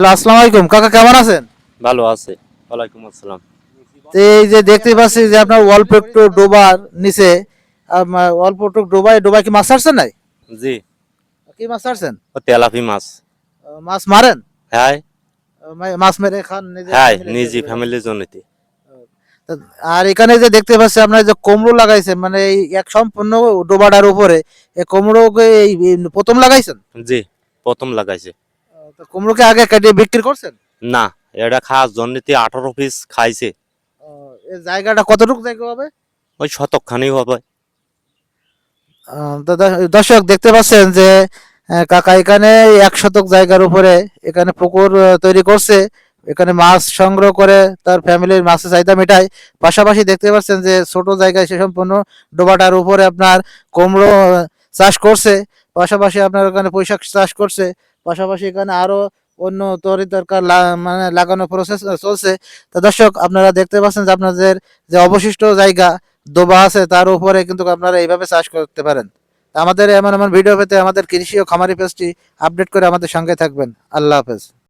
আসসালামু আলাইকুম। কাকা কেমন আছেন? ভালো আছে। ওয়ালাইকুম আসসালাম। এই যে দেখতে পাচ্ছি যে আপনার অল্প একটু ডোবার নিচে আম, অল্প একটু ডোবায় ডোবায় কি মাছ ছাড়ছেন নাই? জি। কি মাছ ছাড়ছেন? তেলাপি মাছ। মাছ মারেন? হ্যাঁ। মাছ মেরে খান নিজে হ্যাঁ family নিজি ফ্যামিলির জন্যতে আর এখানে যে দেখতে পাচ্ছি আপনার যে কুমড়ো লাগাইছেন মানে এই এক সম্পূর্ণ ডোবাটার উপরে এই কুমড়োকে এই প্রথম লাগাইছেন? জি প্রথম লাগাইছে। কুমড়োকে আগে কেটে বিক্রি করছেন? না এটা খাওয়ার জন্যতে আঠারো পিস খাইছে। এই জায়গাটা কতটুকু জায়গা হবে? ওই শতকখানি হবে। দর্শক দেখতে পাচ্ছেন যে কাকা এখানে এক শতক জায়গার উপরে এখানে পুকুর তৈরি করছে। এখানে মাছ সংগ্রহ করে তার ফ্যামিলির মাছের চাহিদা মেটায়। পাশাপাশি দেখতে পাচ্ছেন যে ছোট জায়গায় সে সম্পূর্ণ ডোবাটার উপরে আপনার কুমড়ো চাষ করছে। পাশাপাশি আপনার ওখানে পোশাক চাষ করছে, পাশাপাশি এখানে আরও অন্য তরি তরকার মানে লাগানো প্রসেস চলছে। তো দর্শক, আপনারা দেখতে পাচ্ছেন যে আপনাদের যে অবশিষ্ট জায়গা দোবা আছে, তার উপরে কিন্তু আপনারা এইভাবে চাষ করতে পারেন। আমাদের এমন এমন ভিডিও পেতে আমাদের কৃষি ও খামারি পেজটি আপডেট করে আমাদের সঙ্গে থাকবেন। আল্লাহ হাফেজ।